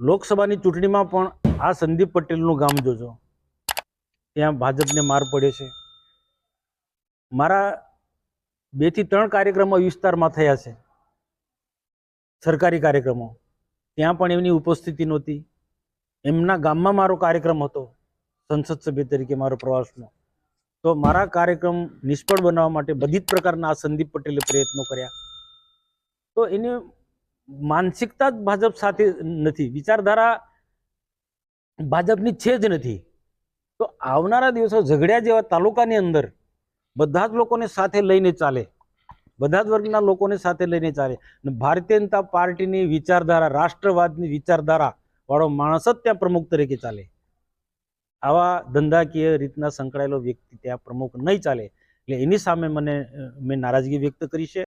લોકસભાની ચૂંટણીમાં પણ આ સંદીપ પટેલનું ગામ જોજો. ત્યાં ભાજપને માર પડ્યો છે. મારા બેથી ત્રણ કાર્યક્રમો વિસ્તારમાં થયા છે. સરકારી કાર્યક્રમો. ત્યાં પણ એમની ઉપસ્થિતિ નહોતી. એમના ગામમાં મારો કાર્યક્રમ હતો, સંસદ સભ્ય તરીકે મારો પ્રવાસનો. તો મારા કાર્યક્રમ નિષ્ફળ બનાવવા માટે બધી જ પ્રકારના આ સંદીપ પટેલે પ્રયત્નો કર્યા. તો એની માનસિકતા જ ભાજપ સાથે નથી, વિચારધારા ભાજપની છે જ નથી. તો આવનારા દિવસો ઝઘડ્યા જેવા તાલુકાની અંદર બધા જ લોકોને સાથે લઈને ચાલે, બધા જ વર્ગના લોકોને સાથે લઈને ચાલે. અને ભારતીય જનતા પાર્ટીની વિચારધારા, રાષ્ટ્રવાદની વિચારધારા વાળો માણસ જ ત્યાં પ્રમુખ તરીકે ચાલે. આવા ધંધાકીય રીતના સંકળાયેલો વ્યક્તિ ત્યાં પ્રમુખ નહીં ચાલે. એટલે એની સામે મને મેં નારાજગી વ્યક્ત કરી છે.